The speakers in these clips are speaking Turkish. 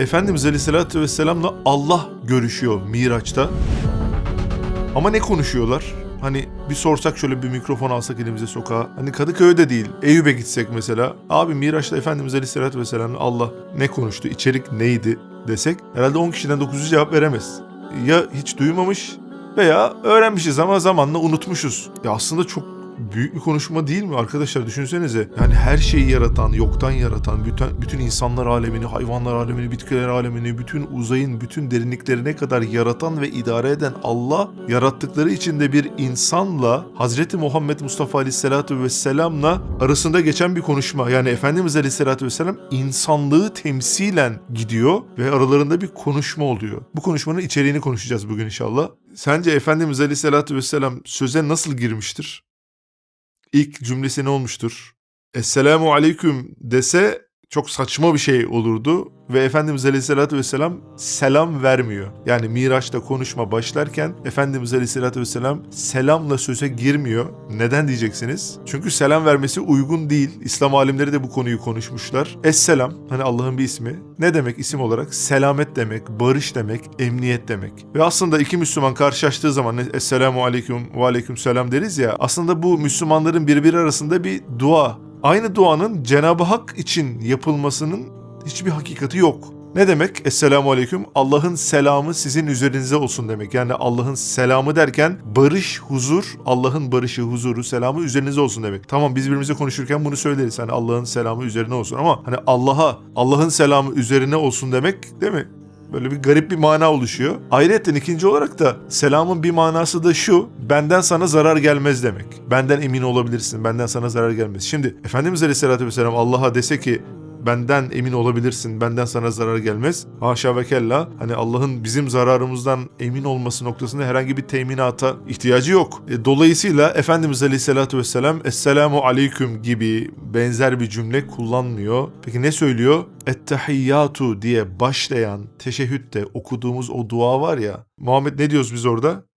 Efendimiz Aleyhisselatü Vesselam'la Allah görüşüyor Miraç'ta. Ama ne konuşuyorlar? Hani bir sorsak şöyle bir mikrofon alsak elimize sokağa. Hani Kadıköy'de değil, Eyüp'e gitsek mesela. Abi Miraç'ta Efendimiz Aleyhisselatü Vesselam'la Allah ne konuştu, içerik neydi desek. Herhalde 10 kişiden 9'u cevap veremez. Ya hiç duymamış veya öğrenmişiz ama zamanla unutmuşuz. Ya aslında çok büyük bir konuşma değil mi arkadaşlar düşünsenize. Yani her şeyi yaratan, yoktan yaratan, bütün, bütün insanlar alemini, hayvanlar alemini, bitkiler alemini, bütün uzayın bütün derinliklerine kadar yaratan ve idare eden Allah yarattıkları içinde bir insanla Hazreti Muhammed Mustafa Aleyhisselatü Vesselam'la arasında geçen bir konuşma. Yani Efendimiz Aleyhisselatü Vesselam insanlığı temsilen gidiyor ve aralarında bir konuşma oluyor. Bu konuşmanın içeriğini konuşacağız bugün inşallah. Sence Efendimiz Aleyhisselatü Vesselam söze nasıl girmiştir? İlk cümlesi ne olmuştur? Esselamu aleyküm dese çok saçma bir şey olurdu ve Efendimiz Aleyhisselatü Vesselam selam vermiyor. Yani Miraç'ta konuşma başlarken Efendimiz Aleyhisselatü Vesselam selamla söze girmiyor. Neden diyeceksiniz? Çünkü selam vermesi uygun değil. İslam alimleri de bu konuyu konuşmuşlar. Esselam hani Allah'ın bir ismi. Ne demek isim olarak? Selamet demek, barış demek, emniyet demek. Ve aslında iki Müslüman karşılaştığı zaman Esselamu aleyküm ve aleyküm selam deriz ya. Aslında bu Müslümanların birbiri arasında bir dua. Aynı duanın Cenab-ı Hak için yapılmasının hiçbir hakikati yok. Ne demek? Esselamu Aleyküm. Allah'ın selamı sizin üzerinize olsun demek. Yani Allah'ın selamı derken barış, huzur, Allah'ın barışı, huzuru, selamı üzerinize olsun demek. Tamam biz birbirimize konuşurken bunu söyleriz. Hani Allah'ın selamı üzerine olsun ama hani Allah'a, Allah'ın selamı üzerine olsun demek değil mi? Böyle bir garip bir mana oluşuyor. Ayrıca ikinci olarak da selamın bir manası da şu. Benden sana zarar gelmez demek. Benden emin olabilirsin. Benden sana zarar gelmez. Şimdi Efendimiz Aleyhisselatü Vesselam Allah'a dese ki benden emin olabilirsin, benden sana zarar gelmez. Haşa ve kella. Hani Allah'ın bizim zararımızdan emin olması noktasında herhangi bir teminata ihtiyacı yok. E, dolayısıyla Efendimiz Aleyhisselatü Vesselam Esselamu Aleyküm gibi benzer bir cümle kullanmıyor. Peki ne söylüyor? Ettehiyyatu diye başlayan teşehhütte okuduğumuz o dua var ya. Muhammed ne diyoruz biz orada?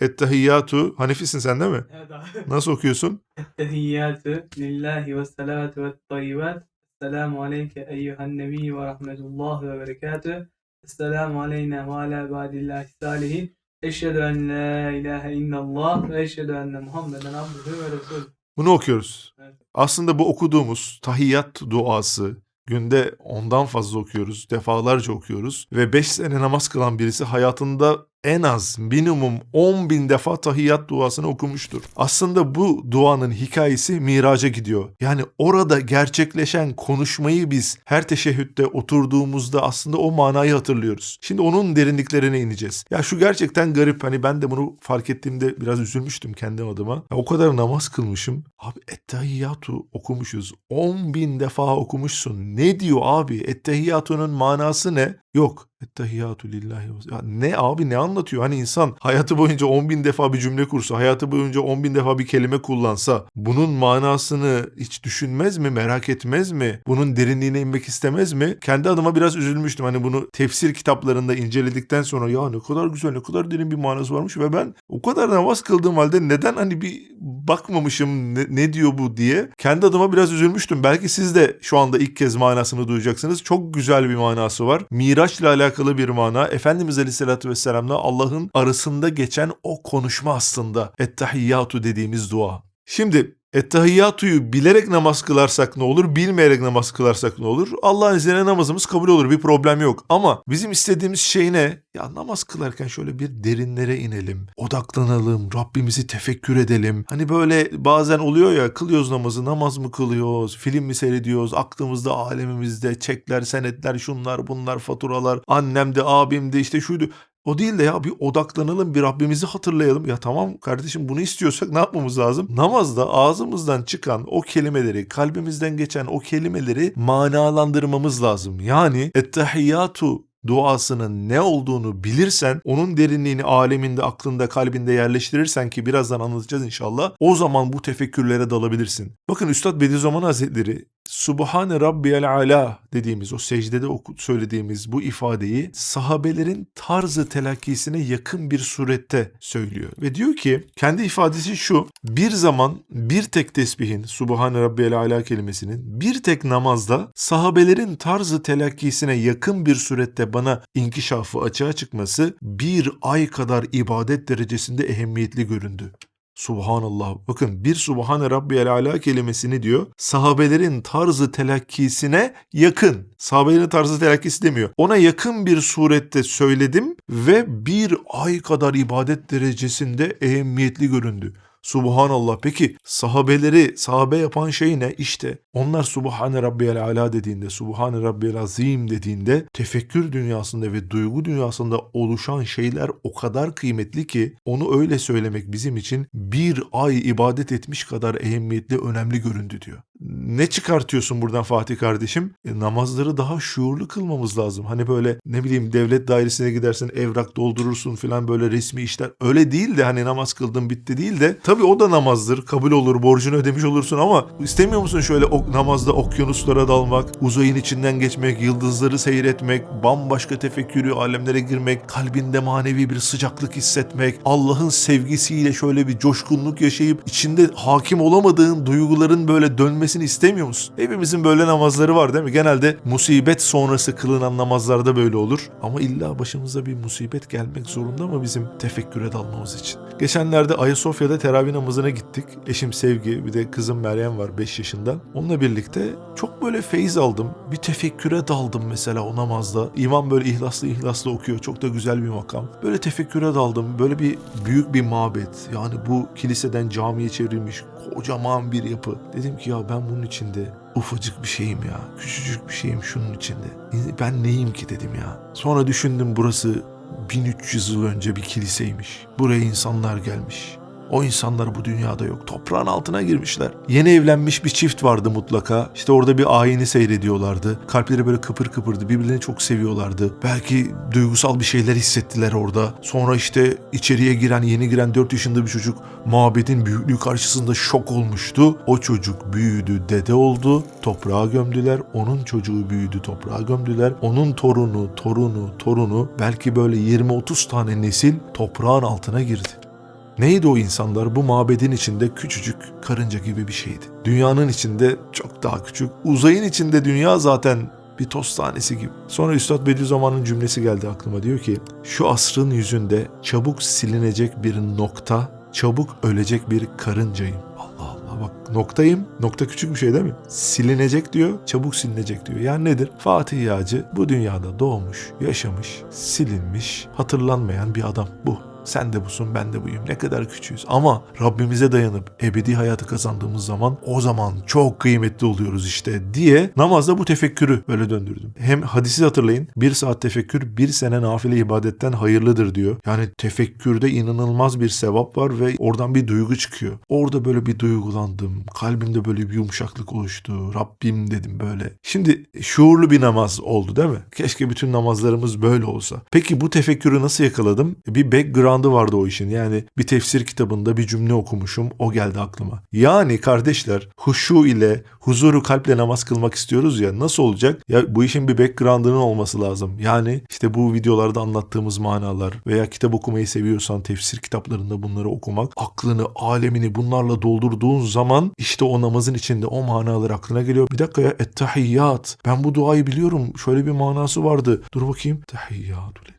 Ettehiyyatu. Hanefisin sen değil mi? Evet abi. Nasıl okuyorsun? Ettehiyyatü lillahi ve salatu ve tayyibat. Esselamu aleyke eyyühen nebi ve rahmetullah ve berekatü. Esselamu aleyna ve ala ibadillahi salihin. Eşhedü en la ilahe illallah ve eşhedü enne Muhammeden abdühü ve resulü. Bunu okuyoruz. Evet. Aslında bu okuduğumuz tahiyyat duası günde ondan fazla okuyoruz, defalarca okuyoruz ve 5 sene namaz kılan birisi hayatında en az minimum 10 bin defa tahiyyat duasını okumuştur. Aslında bu duanın hikayesi miraca gidiyor. Yani orada gerçekleşen konuşmayı biz her teşehhütte oturduğumuzda aslında o manayı hatırlıyoruz. Şimdi onun derinliklerine ineceğiz. Ya şu gerçekten garip hani ben de bunu fark ettiğimde biraz üzülmüştüm kendi adıma. Ya o kadar namaz kılmışım. Abi Ettehiyyatu okumuşuz. 10 bin defa okumuşsun. Ne diyor abi? Ettehiyyatu'nun manası ne? Yok. Ettehiyyatu lillahi. Ya ne abi ne anlatıyor? Hani insan hayatı boyunca 10 bin defa bir cümle kursa, hayatı boyunca 10 bin defa bir kelime kullansa bunun manasını hiç düşünmez mi? Merak etmez mi? Bunun derinliğine inmek istemez mi? Kendi adıma biraz üzülmüştüm. Hani bunu tefsir kitaplarında inceledikten sonra ya ne kadar güzel ne kadar derin bir manası varmış ve ben o kadar namaz kıldığım halde neden hani bir bakmamışım ne, ne diyor bu diye kendi adıma biraz üzülmüştüm. Belki siz de şu anda ilk kez manasını duyacaksınız. Çok güzel bir manası var. Miraçla alakalı bir mana. Efendimiz Aleyhisselatü Vesselam'la Allah'ın arasında geçen o konuşma aslında. Ettehiyyatu dediğimiz dua. Şimdi Ettehiyyatu'yu bilerek namaz kılarsak ne olur, bilmeyerek namaz kılarsak ne olur? Allah'ın izniyle namazımız kabul olur, bir problem yok. Ama bizim istediğimiz şey ne? Ya namaz kılarken şöyle bir derinlere inelim, odaklanalım, Rabbimizi tefekkür edelim. Hani böyle bazen oluyor ya, kılıyoruz namazı, namaz mı kılıyoruz, film mi seyrediyoruz, aklımızda, alemimizde çekler, senetler, şunlar, bunlar, faturalar, annemdi, abimdi, işte şuydu. O değil de ya bir odaklanalım bir Rabbimizi hatırlayalım. Ya tamam kardeşim bunu istiyorsak ne yapmamız lazım? Namazda ağzımızdan çıkan o kelimeleri, kalbimizden geçen o kelimeleri manalandırmamız lazım. Yani ettehiyyatu duasının ne olduğunu bilirsen, onun derinliğini aleminde, aklında, kalbinde yerleştirirsen ki birazdan anlatacağız inşallah. O zaman bu tefekkürlere dalabilirsin. Bakın Üstad Bediüzzaman Hazretleri Subhane Rabbiyel Ala dediğimiz o secdede söylediğimiz bu ifadeyi sahabelerin tarzı telakkisine yakın bir surette söylüyor. Ve diyor ki kendi ifadesi şu bir zaman bir tek tesbihin Subhane Rabbiyel Ala kelimesinin bir tek namazda sahabelerin tarzı telakkisine yakın bir surette bana inkişafı açığa çıkması bir ay kadar ibadet derecesinde ehemmiyetli göründü. Subhanallah. Bakın bir Subhane Rabbiyel Ala kelimesini diyor sahabelerin tarzı telakkisine yakın. Sahabelerin tarzı telakkisi demiyor. Ona yakın bir surette söyledim ve bir ay kadar ibadet derecesinde ehemmiyetli göründü. Subhanallah. Peki sahabeleri sahabe yapan şey ne? İşte onlar Subhane Rabbiyel Ala dediğinde, Subhane Rabbiyel Azim dediğinde tefekkür dünyasında ve duygu dünyasında oluşan şeyler o kadar kıymetli ki onu öyle söylemek bizim için bir ay ibadet etmiş kadar ehemmiyetli, önemli göründü diyor. Ne çıkartıyorsun buradan Fatih kardeşim? E, namazları daha şuurlu kılmamız lazım. Hani böyle ne bileyim devlet dairesine gidersin, evrak doldurursun falan böyle resmi işler. Öyle değil de hani namaz kıldım bitti değil de tabii o da namazdır. Kabul olur, borcunu ödemiş olursun ama istemiyor musun şöyle o namazda okyanuslara dalmak, uzayın içinden geçmek, yıldızları seyretmek, bambaşka tefekkürü alemlere girmek, kalbinde manevi bir sıcaklık hissetmek, Allah'ın sevgisiyle şöyle bir coşkunluk yaşayıp içinde hakim olamadığın duyguların böyle dönmesini istemiyor musun? Hepimizin böyle namazları var değil mi? Genelde musibet sonrası kılınan namazlarda böyle olur. Ama illa başımıza bir musibet gelmek zorunda mı bizim tefekküre dalmamız için? Geçenlerde Ayasofya'da teravih namazına gittik. Eşim Sevgi bir de kızım Meryem var 5 yaşında. Onunla birlikte çok böyle feyiz aldım. Bir tefekküre daldım mesela o namazda. İmam böyle ihlaslı ihlaslı okuyor. Çok da güzel bir makam. Böyle tefekküre daldım. Böyle bir büyük bir mabet. Yani bu kiliseden camiye çevrilmiş kocaman bir yapı. Dedim ki ya ben bunun içinde ufacık bir şeyim ya. Küçücük bir şeyim şunun içinde. Ben neyim ki dedim ya. Sonra düşündüm burası 1300 yıl önce bir kiliseymiş. Buraya insanlar gelmiş. O insanlar bu dünyada yok. Toprağın altına girmişler. Yeni evlenmiş bir çift vardı mutlaka. İşte orada bir ayini seyrediyorlardı. Kalpleri böyle kıpır kıpırdı. Birbirlerini çok seviyorlardı. Belki duygusal bir şeyler hissettiler orada. Sonra işte içeriye giren, yeni giren 4 yaşında bir çocuk mabedin büyüklüğü karşısında şok olmuştu. O çocuk büyüdü, dede oldu. Toprağa gömdüler. Onun çocuğu büyüdü, toprağa gömdüler. Onun torunu, torunu, torunu belki böyle 20-30 tane nesil toprağın altına girdi. Neydi o insanlar? Bu mabedin içinde küçücük karınca gibi bir şeydi. Dünyanın içinde çok daha küçük. Uzayın içinde dünya zaten bir toz tanesi gibi. Sonra Üstad Bediüzzaman'ın cümlesi geldi aklıma. Diyor ki şu asrın yüzünde çabuk silinecek bir nokta, çabuk ölecek bir karıncayım. Allah Allah bak noktayım. Nokta küçük bir şey değil mi? Silinecek diyor, çabuk silinecek diyor. Yani nedir? Fatih Yağcı bu dünyada doğmuş, yaşamış, silinmiş, hatırlanmayan bir adam. Bu. Sen de busun ben de buyum. Ne kadar küçüğüz. Ama Rabbimize dayanıp ebedi hayatı kazandığımız zaman o zaman çok kıymetli oluyoruz işte diye namazda bu tefekkürü böyle döndürdüm. Hem hadisi hatırlayın. Bir saat tefekkür bir sene nafile ibadetten hayırlıdır diyor. Yani tefekkürde inanılmaz bir sevap var ve oradan bir duygu çıkıyor. Orada böyle bir duygulandım. Kalbimde böyle bir yumuşaklık oluştu. Rabbim dedim böyle. Şimdi şuurlu bir namaz oldu değil mi? Keşke bütün namazlarımız böyle olsa. Peki bu tefekkürü nasıl yakaladım? Bir background'ı vardı o işin. Yani bir tefsir kitabında bir cümle okumuşum. O geldi aklıma. Yani kardeşler huşu ile huzuru kalple namaz kılmak istiyoruz ya nasıl olacak? Ya bu işin bir background'ının olması lazım. Yani işte bu videolarda anlattığımız manalar veya kitap okumayı seviyorsan tefsir kitaplarında bunları okumak aklını, alemini bunlarla doldurduğun zaman işte o namazın içinde o manalar aklına geliyor. Bir dakika ya ettehiyyat. Ben bu duayı biliyorum. Şöyle bir manası vardı. Dur bakayım. Vesselam.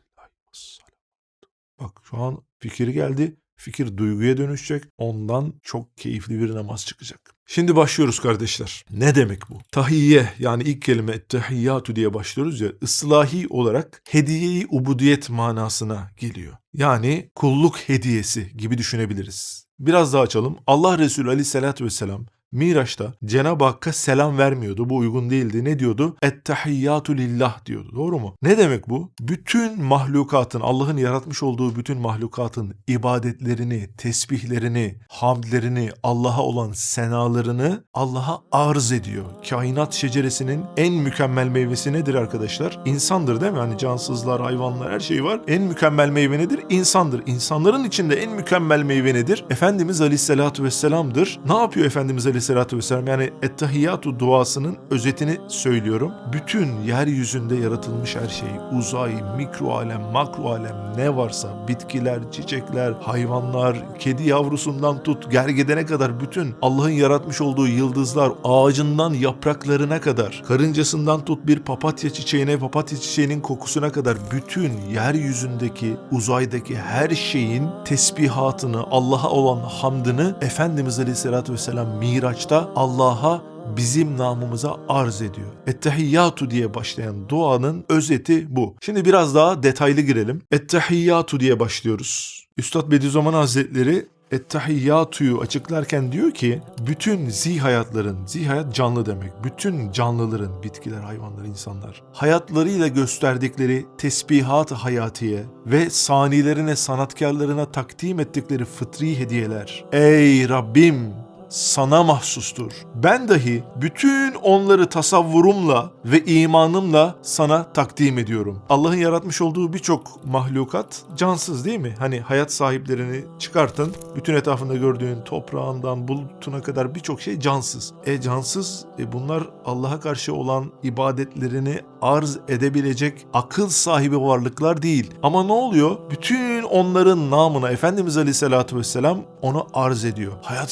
Bak şu an fikir geldi. Fikir duyguya dönüşecek. Ondan çok keyifli bir namaz çıkacak. Şimdi başlıyoruz kardeşler. Ne demek bu? Tahiyye yani ilk kelime tahiyyatu diye başlıyoruz ya ıslahi olarak hediyeyi ubudiyet manasına geliyor. Yani kulluk hediyesi gibi düşünebiliriz. Biraz daha açalım. Allah Resulü aleyhissalatü vesselam Miraç'ta Cenab-ı Hakk'a selam vermiyordu. Bu uygun değildi. Ne diyordu? Ettehiyyatu lillah diyordu. Doğru mu? Ne demek bu? Bütün mahlukatın, Allah'ın yaratmış olduğu bütün mahlukatın ibadetlerini, tesbihlerini, hamdlerini, Allah'a olan senalarını Allah'a arz ediyor. Kainat şeceresinin en mükemmel meyvesi nedir arkadaşlar? İnsandır değil mi? Hani cansızlar, hayvanlar her şey var. En mükemmel meyve nedir? İnsandır. İnsanların içinde en mükemmel meyve nedir? Efendimiz Aleyhisselatü Vesselam'dır. Ne yapıyor Efendimiz Aleyhisselatü Aleyhisselatü Vesselam yani Ettehiyyatu duasının özetini söylüyorum. Bütün yeryüzünde yaratılmış her şey, uzay, mikro alem, makro alem ne varsa bitkiler, çiçekler, hayvanlar, kedi yavrusundan tut gergedene kadar bütün Allah'ın yaratmış olduğu yıldızlar, ağacından yapraklarına kadar, karıncasından tut bir papatya çiçeğine, papatya çiçeğinin kokusuna kadar bütün yeryüzündeki, uzaydaki her şeyin tesbihatını, Allah'a olan hamdını Efendimiz Aleyhisselatü Vesselam Miraç'ta Allah'a bizim namımıza arz ediyor. Ettehiyyatu diye başlayan duanın özeti bu. Şimdi biraz daha detaylı girelim. Ettehiyyatu diye başlıyoruz. Üstad Bediüzzaman Hazretleri Ettehiyyatu'yu açıklarken diyor ki bütün zihayatların, zihayat canlı demek, bütün canlıların, bitkiler, hayvanlar, insanlar hayatlarıyla gösterdikleri tesbihat hayatiye ve sanilerine, sanatkarlarına takdim ettikleri fıtri hediyeler. Ey Rabbim sana mahsustur. Ben dahi bütün onları tasavvurumla ve imanımla sana takdim ediyorum. Allah'ın yaratmış olduğu birçok mahlukat cansız değil mi? Hani hayat sahiplerini çıkartın. Bütün etrafında gördüğün toprağından bulutuna kadar birçok şey cansız. E cansız e bunlar Allah'a karşı olan ibadetlerini arz edebilecek akıl sahibi varlıklar değil. Ama ne oluyor? Bütün onların namına Efendimiz Aleyhisselatü Vesselam onu arz ediyor. Hayat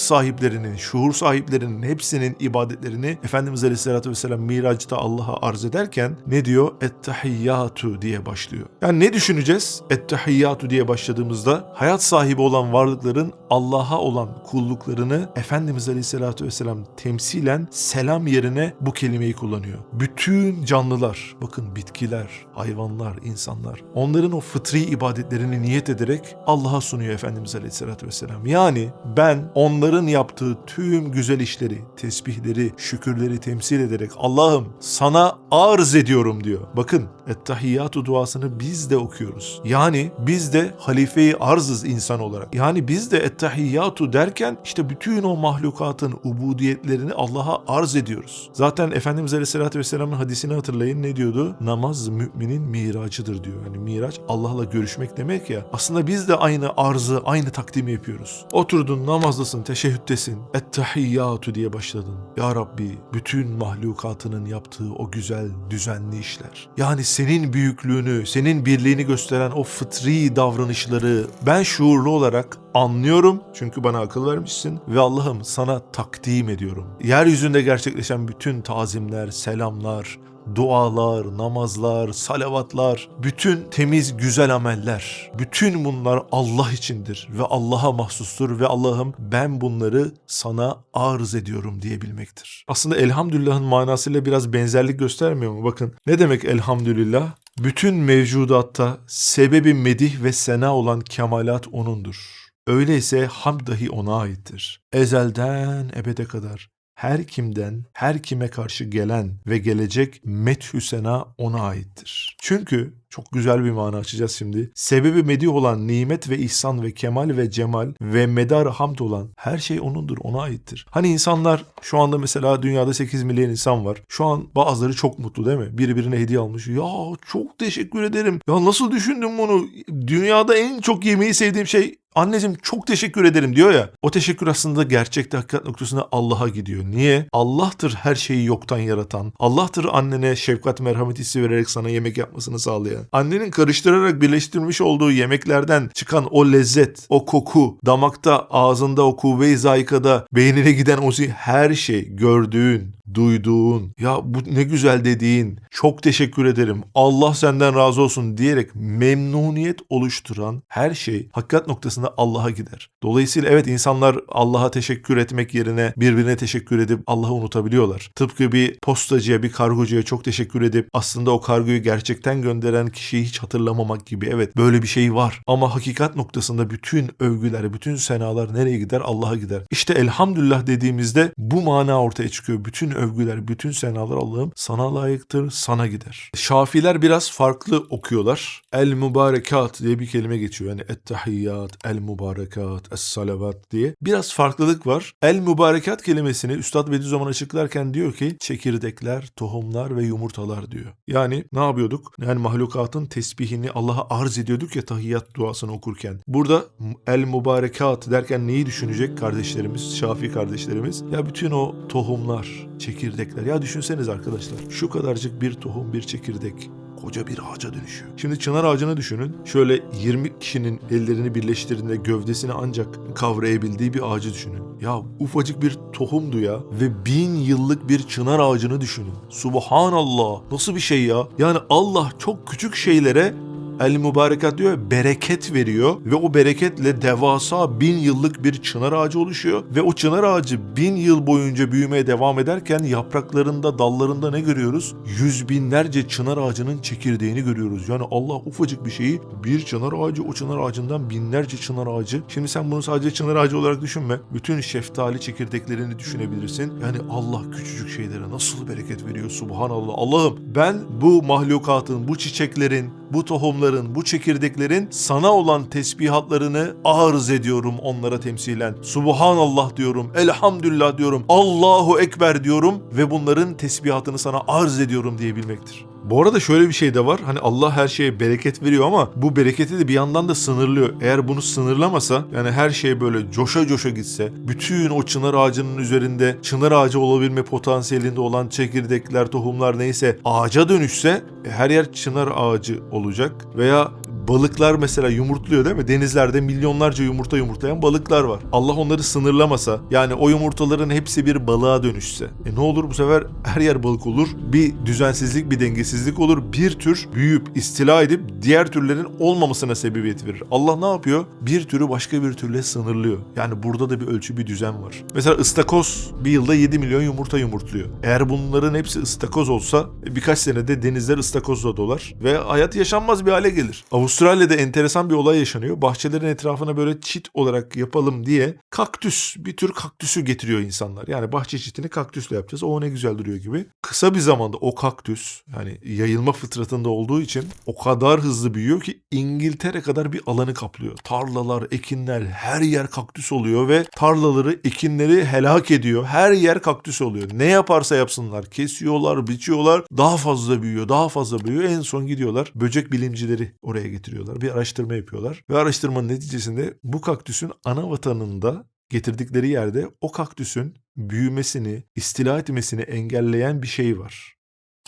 sahiplerinin, şuur sahiplerinin hepsinin ibadetlerini Efendimiz Aleyhisselatü Vesselam Miraç'ta Allah'a arz ederken ne diyor? Ettehiyyatu diye başlıyor. Yani ne düşüneceğiz? Ettehiyyatu diye başladığımızda hayat sahibi olan varlıkların Allah'a olan kulluklarını Efendimiz Aleyhisselatü Vesselam temsilen selam yerine bu kelimeyi kullanıyor. Bütün canlılar, bakın bitkiler, hayvanlar, insanlar onların o fıtri ibadetlerini niyet ederek Allah'a sunuyor Efendimiz Aleyhisselatü Vesselam. Yani ben onların yaptığı tüm güzel işleri, tesbihleri, şükürleri temsil ederek Allah'ım sana arz ediyorum diyor. Bakın Ettehiyyatu duasını biz de okuyoruz. Yani biz de halife-i arzız insan olarak. Yani biz de Ettehiyyatu derken işte bütün o mahlukatın ubudiyetlerini Allah'a arz ediyoruz. Zaten Efendimiz Aleyhisselatü Vesselam'ın hadisini hatırlayın ne diyordu? Namaz müminin miracıdır diyor. Yani miraç Allah'la görüşmek demek ya. Aslında biz de aynı arzı, aynı takdimi yapıyoruz. Oturdun namazdasın, teşehhüttesin. Ettehiyyatu diye başladın. Ya Rabbi bütün mahlukatının yaptığı o güzel, düzenli işler. Yani senin büyüklüğünü, senin birliğini gösteren o fıtri davranışları ben şuurlu olarak anlıyorum çünkü bana akıl vermişsin ve Allah'ım sana takdim ediyorum. Yeryüzünde gerçekleşen bütün tazimler, selamlar, dualar, namazlar, salavatlar, bütün temiz güzel ameller, bütün bunlar Allah içindir ve Allah'a mahsustur ve Allah'ım ben bunları sana arz ediyorum diyebilmektir. Aslında elhamdülillah'ın manasıyla biraz benzerlik göstermiyor mu? Bakın ne demek elhamdülillah? Bütün mevcudatta sebebi medih ve sena olan kemalat O'nundur. Öyleyse hamd dahi O'na aittir. Ezelden ebede kadar her kimden, her kime karşı gelen ve gelecek methü sena ona aittir. Çünkü çok güzel bir mana açacağız şimdi. Sebebi medih olan nimet ve ihsan ve kemal ve cemal ve medar hamd olan her şey onundur, ona aittir. Hani insanlar şu anda mesela dünyada 8 milyon insan var. Şu an bazıları çok mutlu değil mi? Biri birine hediye almış. Ya çok teşekkür ederim. Ya nasıl düşündün bunu? Dünyada en çok yemeği sevdiğim şey Anneciğim çok teşekkür ederim diyor ya. O teşekkür aslında gerçekte hakikat noktasında Allah'a gidiyor. Niye? Allah'tır her şeyi yoktan yaratan. Allah'tır annene şefkat merhamet hissi vererek sana yemek yapmasını sağlayan. Annenin karıştırarak birleştirmiş olduğu yemeklerden çıkan o lezzet, o koku, damakta, ağzında o kuvve-i zayikada, beynine giden o her şey gördüğün, duyduğun, ya bu ne güzel dediğin, çok teşekkür ederim, Allah senden razı olsun diyerek memnuniyet oluşturan her şey hakikat noktasında Allah'a gider. Dolayısıyla evet insanlar Allah'a teşekkür etmek yerine birbirine teşekkür edip Allah'ı unutabiliyorlar. Tıpkı bir postacıya, bir kargocuya çok teşekkür edip aslında o kargoyu gerçekten gönderen kişiyi hiç hatırlamamak gibi. Evet böyle bir şey var. Ama hakikat noktasında bütün övgüler, bütün senalar nereye gider? Allah'a gider. İşte elhamdülillah dediğimizde bu mana ortaya çıkıyor. Bütün övgüler, bütün senalar Allah'ım sana layıktır, sana gider. Şafiler biraz farklı okuyorlar. El mübarekat diye bir kelime geçiyor. Yani ettehiyyat, el mübarekat, es salavat diye. Biraz farklılık var. El mübarekat kelimesini Üstad Bediüzzaman açıklarken diyor ki çekirdekler, tohumlar ve yumurtalar diyor. Yani ne yapıyorduk? Yani mahlukatın tesbihini Allah'a arz ediyorduk ya tahiyyat duasını okurken. Burada el mübarekat derken neyi düşünecek kardeşlerimiz, Şafi kardeşlerimiz? Ya bütün o tohumlar, çekirdekler. Ya düşünseniz arkadaşlar şu kadarcık bir tohum, bir çekirdek koca bir ağaca dönüşüyor. Şimdi çınar ağacını düşünün. Şöyle 20 kişinin ellerini birleştirdiğinde gövdesini ancak kavrayabildiği bir ağacı düşünün. Ya ufacık bir tohumdu ya ve bin yıllık bir çınar ağacını düşünün. Subhanallah. Nasıl bir şey ya? Yani Allah çok küçük şeylere El mübarekat diyor bereket veriyor ve o bereketle devasa bin yıllık bir çınar ağacı oluşuyor ve o çınar ağacı bin yıl boyunca büyümeye devam ederken yapraklarında dallarında ne görüyoruz? Yüz binlerce çınar ağacının çekirdeğini görüyoruz. Yani Allah ufacık bir şeyi bir çınar ağacı o çınar ağacından binlerce çınar ağacı. Şimdi sen bunu sadece çınar ağacı olarak düşünme. Bütün şeftali çekirdeklerini düşünebilirsin. Yani Allah küçücük şeylere nasıl bereket veriyor subhanallah. Allah'ım ben bu mahlukatın, bu çiçeklerin, bu tohumların, bu çekirdeklerin sana olan tesbihatlarını arz ediyorum onlara temsilen. Subhanallah diyorum, elhamdülillah diyorum, Allahu Ekber diyorum ve bunların tesbihatını sana arz ediyorum diyebilmektir. Bu arada şöyle bir şey de var. Hani Allah her şeye bereket veriyor ama bu bereketi de bir yandan da sınırlıyor. Eğer bunu sınırlamasa yani her şey böyle coşa coşa gitse bütün o çınar ağacının üzerinde çınar ağacı olabilme potansiyelinde olan çekirdekler, tohumlar neyse ağaca dönüşse e, her yer çınar ağacı olacak veya balıklar mesela yumurtluyor değil mi? Denizlerde milyonlarca yumurta yumurtlayan balıklar var. Allah onları sınırlamasa yani o yumurtaların hepsi bir balığa dönüşse. E ne olur bu sefer her yer balık olur. Bir düzensizlik, bir dengesizlik olur. Bir tür büyüyüp istila edip diğer türlerin olmamasına sebebiyet verir. Allah ne yapıyor? Bir türü başka bir türle sınırlıyor. Yani burada da bir ölçü, bir düzen var. Mesela ıstakoz bir yılda 7 milyon yumurta yumurtluyor. Eğer bunların hepsi ıstakoz olsa e, birkaç senede denizler ıstakozla dolar ve hayat yaşanmaz bir hale gelir. Avustralya'da enteresan bir olay yaşanıyor. Bahçelerin etrafına böyle çit olarak yapalım diye kaktüs, bir tür kaktüsü getiriyor insanlar. Yani bahçe çitini kaktüsle yapacağız. O ne güzel duruyor gibi. Kısa bir zamanda o kaktüs yani yayılma fıtratında olduğu için o kadar hızlı büyüyor ki İngiltere kadar bir alanı kaplıyor. Tarlalar, ekinler her yer kaktüs oluyor ve tarlaları, ekinleri helak ediyor. Her yer kaktüs oluyor. Ne yaparsa yapsınlar kesiyorlar, biçiyorlar. Daha fazla büyüyor, daha fazla büyüyor. En son gidiyorlar böcek bilimcileri oraya getiriyorlar. Bir araştırma yapıyorlar. Ve araştırmanın neticesinde bu kaktüsün ana vatanında getirdikleri yerde o kaktüsün büyümesini, istila etmesini engelleyen bir şey var.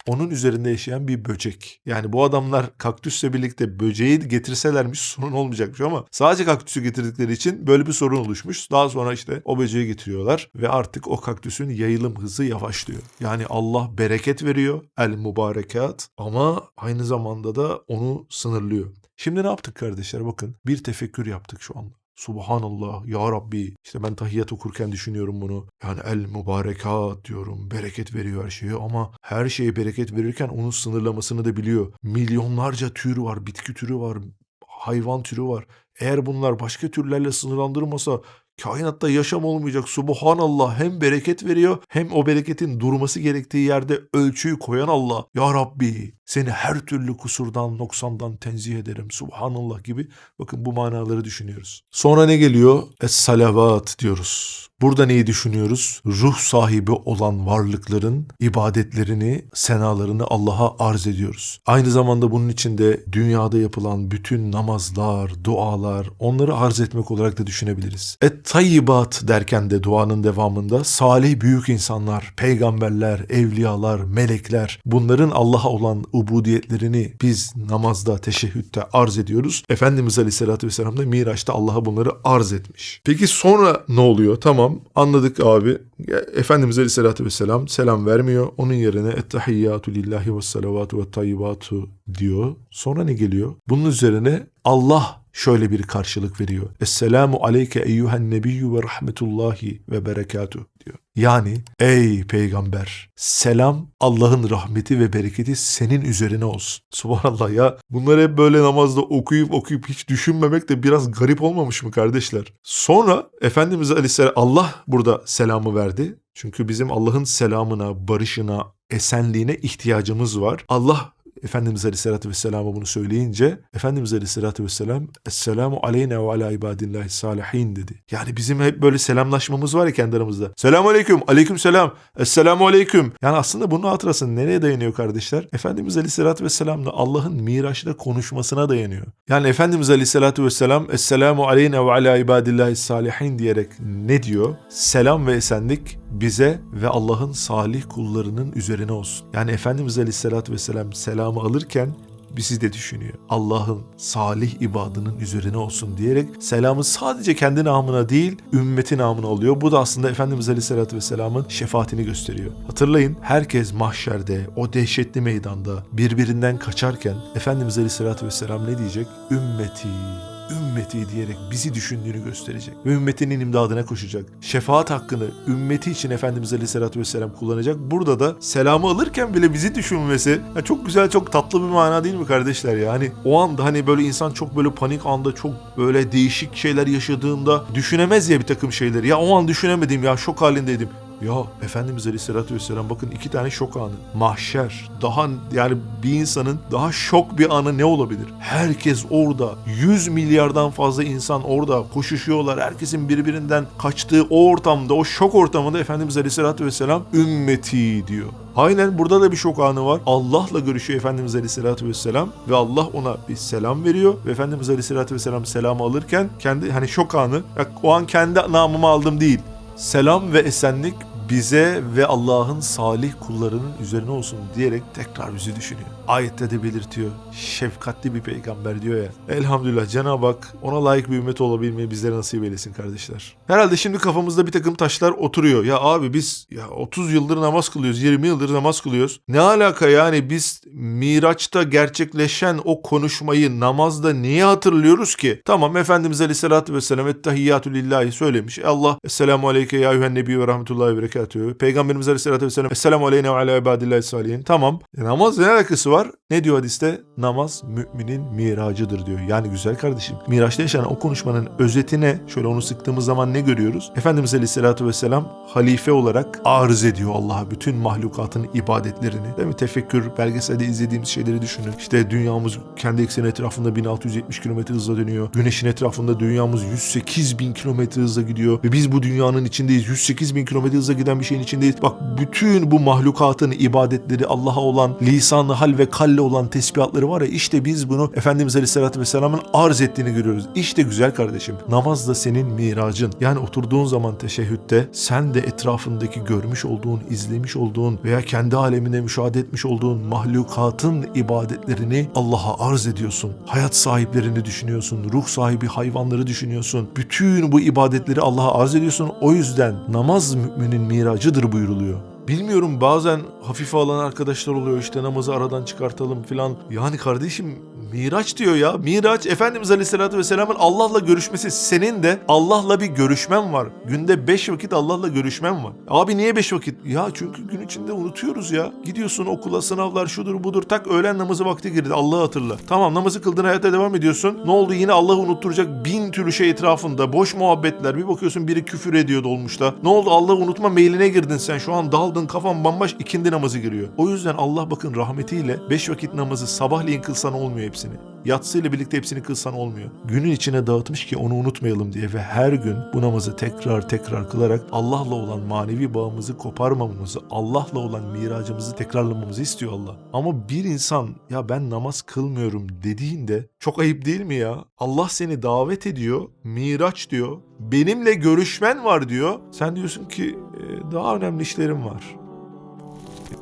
Onun üzerinde yaşayan bir böcek. Yani bu adamlar kaktüsle birlikte böceği getirselermiş sorun olmayacakmış ama sadece kaktüsü getirdikleri için böyle bir sorun oluşmuş. Daha sonra işte o böceği getiriyorlar ve artık o kaktüsün yayılım hızı yavaşlıyor. Yani Allah bereket veriyor el mübarekat ama aynı zamanda da onu sınırlıyor. Şimdi ne yaptık kardeşler bakın bir tefekkür yaptık şu anda. Subhanallah ya Rabbi işte ben tahiyyat okurken düşünüyorum bunu. Yani el mübarekat diyorum bereket veriyor her şeye ama her şeye bereket verirken onun sınırlamasını da biliyor. Milyonlarca tür var bitki türü var hayvan türü var. Eğer bunlar başka türlerle sınırlandırmasa kainatta yaşam olmayacak. Subhanallah hem bereket veriyor hem o bereketin durması gerektiği yerde ölçüyü koyan Allah. Ya Rabbi seni her türlü kusurdan, noksandan tenzih ederim. Subhanallah gibi. Bakın bu manaları düşünüyoruz. Sonra ne geliyor? Es-salavat diyoruz. Burada neyi düşünüyoruz? Ruh sahibi olan varlıkların ibadetlerini, senalarını Allah'a arz ediyoruz. Aynı zamanda bunun içinde dünyada yapılan bütün namazlar, dualar, onları arz etmek olarak da düşünebiliriz. Et-tayyibat derken de duanın devamında salih büyük insanlar, peygamberler, evliyalar, melekler bunların Allah'a olan ubudiyetlerini biz namazda, teşehhütte arz ediyoruz. Efendimiz Aleyhisselatü Vesselam da Miraç'ta Allah'a bunları arz etmiş. Peki sonra ne oluyor? Tamam anladık abi. Efendimiz Aleyhisselatü Vesselam selam vermiyor. Onun yerine ettehiyyatü lillahi ve salavatu ve tayyibatu diyor. Sonra ne geliyor? Bunun üzerine Allah şöyle bir karşılık veriyor. Esselamu aleyke eyyühen nebiyyü ve rahmetullahi ve berekatuh diyor. Yani ey peygamber selam Allah'ın rahmeti ve bereketi senin üzerine olsun. Subhanallah ya bunları hep böyle namazda okuyup okuyup hiç düşünmemek de biraz garip olmamış mı kardeşler? Sonra Efendimiz Aleyhisselam Allah burada selamı verdi. Çünkü bizim Allah'ın selamına, barışına, esenliğine ihtiyacımız var. Allah Efendimiz Aleyhisselatü Vesselam'a bunu söyleyince Efendimiz Aleyhisselatü Vesselam Esselamu aleyna ve ala ibadillahi salihin dedi. Yani bizim hep böyle selamlaşmamız var ya kendi aramızda. Selamu aleyküm, aleyküm selam, esselamu aleyküm. Yani aslında bunun hatırası nereye dayanıyor kardeşler? Efendimiz Aleyhisselatü Vesselam'la Allah'ın Miraç'ta konuşmasına dayanıyor. Yani Efendimiz Aleyhisselatü Vesselam Esselamu aleyna ve ala ibadillahi salihin diyerek ne diyor? Selam ve esenlik bize ve Allah'ın salih kullarının üzerine olsun. Yani Efendimiz Aleyhisselatü Vesselam selamı alırken bizi de düşünüyor. Allah'ın salih ibadının üzerine olsun diyerek selamı sadece kendi namına değil ümmeti namına alıyor. Bu da aslında Efendimiz Aleyhisselatü Vesselam'ın şefaatini gösteriyor. Hatırlayın herkes mahşerde o dehşetli meydanda birbirinden kaçarken Efendimiz Aleyhisselatü Vesselam ne diyecek? Ümmeti, ümmeti diyerek bizi düşündüğünü gösterecek. Ve ümmetinin imdadına koşacak. Şefaat hakkını ümmeti için Efendimiz Aleyhisselatü Vesselam kullanacak. Burada da selamı alırken bile bizi düşünmesi ya çok güzel çok tatlı bir mana değil mi kardeşler ya? Hani o anda hani böyle insan çok böyle panik anda çok böyle değişik şeyler yaşadığında düşünemez ya bir takım şeyleri. Ya o an düşünemedim ya şok halindeydim. Ya Efendimiz Aleyhisselatü Vesselam bakın iki tane şok anı. Mahşer. Daha yani bir insanın daha şok bir anı ne olabilir? Herkes orada. 100 milyardan fazla insan orada koşuşuyorlar. Herkesin birbirinden kaçtığı o ortamda, o şok ortamında Efendimiz Aleyhisselatü Vesselam ümmeti diyor. Aynen burada da bir şok anı var. Allah'la görüşüyor Efendimiz Aleyhisselatü Vesselam ve Allah ona bir selam veriyor ve Efendimiz Aleyhisselatü Vesselam selamı alırken kendi hani şok anı o an kendi namımı aldım değil. Selam ve esenlik bize ve Allah'ın salih kullarının üzerine olsun diyerek tekrar bizi düşünüyor. Ayette de belirtiyor. Şefkatli bir peygamber diyor ya. Elhamdülillah Cenab-ı Hak ona layık bir ümmet olabilmeyi bizlere nasip eylesin kardeşler. Herhalde şimdi kafamızda bir takım taşlar oturuyor. Ya abi biz ya 30 yıldır namaz kılıyoruz, 20 yıldır namaz kılıyoruz. Ne alaka yani biz Miraç'ta gerçekleşen o konuşmayı namazda niye hatırlıyoruz ki? Tamam Efendimiz Aleyhisselatü Vesselam Ettehiyyatü Lillahi söylemiş. E Allah Esselamu Aleyke ya Eyyühen Nebi ve Rahmetullahi ve Berekatühü. Peygamberimiz Aleyhisselatü Vesselam Esselamu Aleyne ve Ala ibadillahi salihin. Tamam. E, namaz ne alakası var? Ne diyor hadiste? Namaz müminin miracıdır diyor. Yani güzel kardeşim. Miraç'ta yaşanan o konuşmanın özetine şöyle onu sıktığımız zaman ne görüyoruz? Efendimiz Aleyhisselatü Vesselam halife olarak arz ediyor Allah'a bütün mahlukatın ibadetlerini. Değil mi? Tefekkür belgeselde izlediğimiz şeyleri düşünün. İşte dünyamız kendi ekseni etrafında 1670 km hızla dönüyor. Güneşin etrafında dünyamız 108 bin kilometre hızla gidiyor. Ve biz bu dünyanın içindeyiz. 108 bin kilometre hızla giden bir şeyin içindeyiz. Bak bütün bu mahlukatın ibadetleri Allah'a olan lisanı hal ve kalle olan tesbihatları var ya işte biz bunu Efendimiz Aleyhisselatü Vesselam'ın arz ettiğini görüyoruz. İşte güzel kardeşim. Namaz da senin miracın. Yani oturduğun zaman teşehhütte sen de etrafındaki görmüş olduğun, izlemiş olduğun veya kendi aleminde müşahede etmiş olduğun mahlukatın ibadetlerini Allah'a arz ediyorsun. Hayat sahiplerini düşünüyorsun. Ruh sahibi hayvanları düşünüyorsun. Bütün bu ibadetleri Allah'a arz ediyorsun. O yüzden namaz müminin miracıdır buyuruluyor. Bilmiyorum bazen hafife alan arkadaşlar oluyor işte namazı aradan çıkartalım filan. Yani kardeşim Miraç diyor ya. Miraç Efendimiz Aleyhisselatü Vesselam'ın Allah'la görüşmesi senin de Allah'la bir görüşmen var. Günde 5 vakit Allah'la görüşmen var. Abi niye 5 vakit? Ya çünkü gün içinde unutuyoruz ya. Gidiyorsun okula sınavlar şudur budur tak öğlen namazı vakti girdi Allah'ı hatırla. Tamam namazı kıldın hayata devam ediyorsun. Ne oldu yine Allah'ı unutturacak bin türlü şey etrafında. Boş muhabbetler. Bir bakıyorsun biri küfür ediyor dolmuşta. Ne oldu Allah'ı unutma meyline girdin sen. Şu an daldın kafan bambaş ikindi namazı giriyor. O yüzden Allah bakın rahmetiyle 5 vakit namazı sabahleyin kılsan olmuyor hepsini. Yatsıyla birlikte hepsini kılsan olmuyor. Günün içine dağıtmış ki onu unutmayalım diye ve her gün bu namazı tekrar tekrar kılarak Allah'la olan manevi bağımızı koparmamamızı, Allah'la olan miracımızı tekrarlamamızı istiyor Allah. Ama bir insan ya ben namaz kılmıyorum dediğinde çok ayıp değil mi ya? Allah seni davet ediyor, miraç diyor, benimle görüşmen var diyor. Sen diyorsun ki "E, daha önemli işlerim var.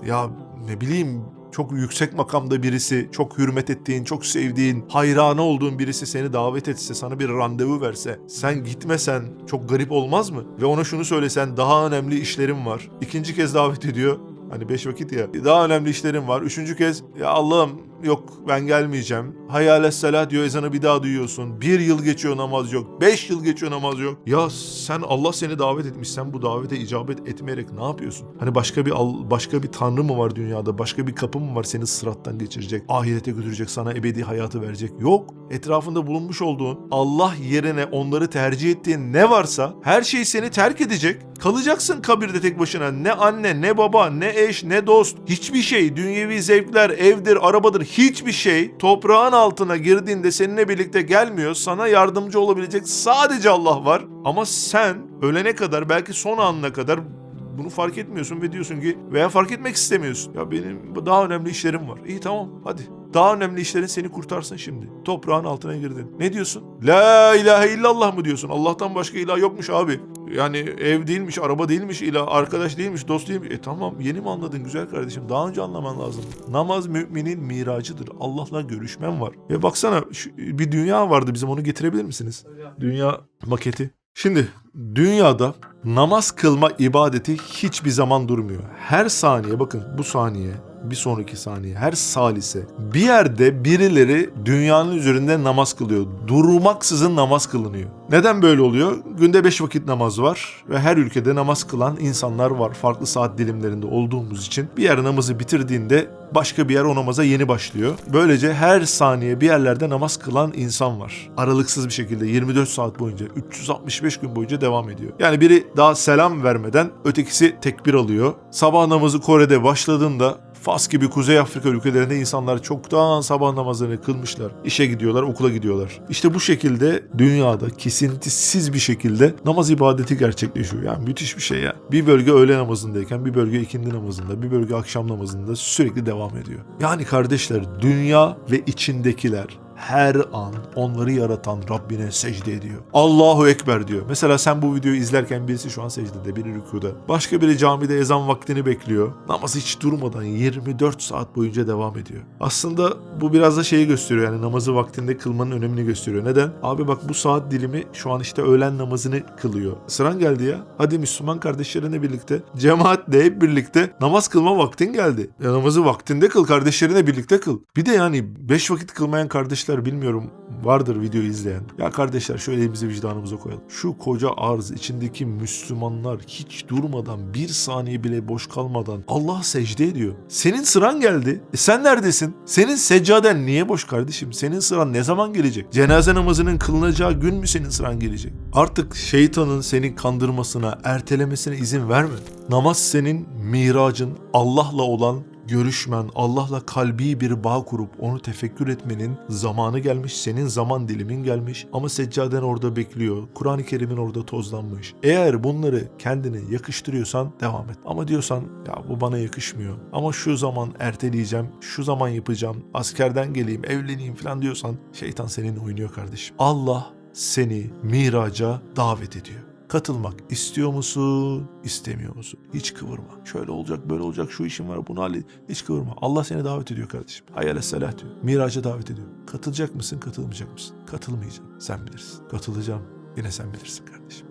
Ya ne bileyim çok yüksek makamda birisi, çok hürmet ettiğin, çok sevdiğin, hayranı olduğun birisi seni davet etse, sana bir randevu verse, sen gitmesen çok garip olmaz mı? Ve ona şunu söylesen, daha önemli işlerim var. İkinci kez davet ediyor. Hani beş vakit ya. Daha önemli işlerim var. Üçüncü kez ya Allah'ım yok ben gelmeyeceğim. Hayales salat diyor ezanı bir daha duyuyorsun. Bir yıl geçiyor namaz yok. Beş yıl geçiyor namaz yok. Ya sen Allah seni davet etmiş. Sen bu davete icabet etmeyerek ne yapıyorsun? Hani başka bir başka bir tanrı mı var dünyada? Başka bir kapı mı var seni sırattan geçirecek? Ahirete götürecek sana ebedi hayatı verecek? Yok. Etrafında bulunmuş olduğun Allah yerine onları tercih ettiğin ne varsa her şey seni terk edecek. Kalacaksın kabirde tek başına. Ne anne, ne baba, ne eş, ne dost. Hiçbir şey, dünyevi zevkler, evdir, arabadır hiçbir şey toprağın altına girdiğinde seninle birlikte gelmiyor. Sana yardımcı olabilecek sadece Allah var. Ama sen ölene kadar belki son anına kadar bunu fark etmiyorsun ve diyorsun ki veya fark etmek istemiyorsun. Ya benim daha önemli işlerim var. İyi tamam hadi. Daha önemli işlerin seni kurtarsın şimdi. Toprağın altına girdin. Ne diyorsun? La ilahe illallah mı diyorsun? Allah'tan başka ilah yokmuş abi. Yani ev değilmiş, araba değilmiş, ilah, arkadaş değilmiş, dost değilmiş. E tamam yeni mi anladın güzel kardeşim? Daha önce anlaman lazım. Namaz müminin miracıdır. Allah'la görüşmen var. Ve baksana bir dünya vardı bizim onu getirebilir misiniz? Dünya maketi. Şimdi dünyada namaz kılma ibadeti hiçbir zaman durmuyor. Her saniye bakın bu saniye bir sonraki saniye her salise bir yerde birileri dünyanın üzerinde namaz kılıyor. Durmaksızın namaz kılınıyor. Neden böyle oluyor? Günde 5 vakit namaz var ve her ülkede namaz kılan insanlar var. Farklı saat dilimlerinde olduğumuz için bir yer namazı bitirdiğinde başka bir yer o namaza yeni başlıyor. Böylece her saniye bir yerlerde namaz kılan insan var. Aralıksız bir şekilde 24 saat boyunca 365 gün boyunca devam ediyor. Yani biri daha selam vermeden ötekisi tekbir alıyor. Sabah namazı Kore'de başladığında Fas gibi Kuzey Afrika ülkelerinde insanlar çoktan sabah namazını kılmışlar. İşe gidiyorlar, okula gidiyorlar. İşte bu şekilde dünyada kesintisiz bir şekilde namaz ibadeti gerçekleşiyor. Yani müthiş bir şey ya. Bir bölge öğle namazındayken, bir bölge ikindi namazında, bir bölge akşam namazında sürekli devam ediyor. Yani kardeşler dünya ve içindekiler her an onları yaratan Rabbine secde ediyor. Allahu Ekber diyor. Mesela sen bu videoyu izlerken birisi şu an secdede, biri rükuda. Başka biri camide ezan vaktini bekliyor. Namaz hiç durmadan 24 saat boyunca devam ediyor. Aslında bu biraz da şeyi gösteriyor yani namazı vaktinde kılmanın önemini gösteriyor. Neden? Abi bak bu saat dilimi şu an işte öğlen namazını kılıyor. Sıran geldi ya. Hadi Müslüman kardeşlerinle birlikte, cemaatle hep birlikte namaz kılma vaktin geldi. Ya namazı vaktinde kıl, kardeşlerine birlikte kıl. Bir de yani 5 vakit kılmayan kardeşler bilmiyorum vardır videoyu izleyen. Ya kardeşler şöyle elimizi vicdanımıza koyalım. Şu koca arz içindeki Müslümanlar hiç durmadan bir saniye bile boş kalmadan Allah secde ediyor. Senin sıran geldi. E sen neredesin? Senin seccaden niye boş kardeşim? Senin sıran ne zaman gelecek? Cenaze namazının kılınacağı gün mü senin sıran gelecek? Artık şeytanın seni kandırmasına, ertelemesine izin verme. Namaz senin miracın, Allah'la olan görüşmen, Allah'la kalbi bir bağ kurup onu tefekkür etmenin zamanı gelmiş, senin zaman dilimin gelmiş ama seccaden orada bekliyor. Kur'an-ı Kerim'in orada tozlanmış. Eğer bunları kendine yakıştırıyorsan devam et. Ama diyorsan ya bu bana yakışmıyor ama şu zaman erteleyeceğim, şu zaman yapacağım, askerden geleyim, evleneyim falan diyorsan şeytan seninle oynuyor kardeşim. Allah seni miraca davet ediyor. Katılmak istiyor musun, istemiyor musun? Hiç kıvırma. Şöyle olacak, böyle olacak, şu işim var, bunu hallet. Hiç kıvırma. Allah seni davet ediyor kardeşim. Hayal selah diyor. Miraca davet ediyor. Katılacak mısın, katılmayacak mısın? Katılmayacağım. Sen bilirsin. Katılacağım. Yine sen bilirsin kardeşim.